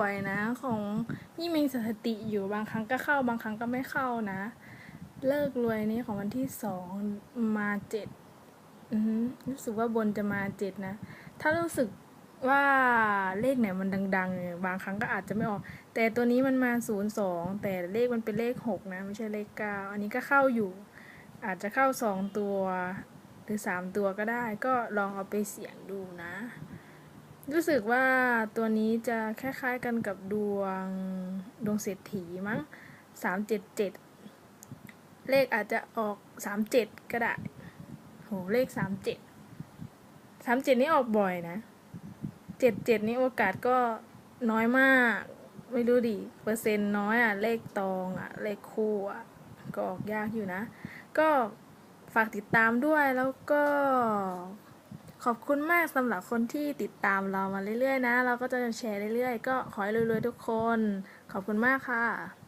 บ่อยนะ ของนี่มีสถิติอยู่บางครั้งก็เข้า บางครั้งก็ไม่เข้านะ เลิกรวยนี้ของวันที่สองมาเจ็ดรู้สึกว่าบนจะมาเจ็ดนะ ถ้ารู้สึกว่าเลขไหนมันดังๆ บางครั้งก็อาจจะไม่ออก แต่ตัวนี้มันมาศูนย์สองแต่เลขมันเป็นเลขหกนะ ไม่ใช่เลขเก้าอันนี้ก็เข้าอยู่ อาจจะเข้าสองตัว หรือสามตัวก็ได้ ก็ลองเอาไปเสี่ยงดูนะ รู้สึกว่าตัวนี้จะคล้ายๆกันกับดวงดวงเศรษฐีมั้งสามเจ็ดเจ็ดเลขอาจจะออกสามเจ็ดก็ได้โหเลขสามเจ็ดสามเจ็ดนี่ออกบ่อยนะเจ็ดเจ็ดนี่โอกาสก็น้อยมาก ไม่รู้ดิ เปอร์เซ็นต์น้อยอะ เลขตองอะ เลขคู่อะ ก็ออกยากอยู่นะ ก็ฝากติดตามด้วยแล้วก็ ขอบคุณมากสำหรับคนที่ติดตามเรามาเรื่อยๆนะ เราก็จะแชร์เรื่อยๆ ก็ขอให้รวยๆทุกคน ขอบคุณมากค่ะ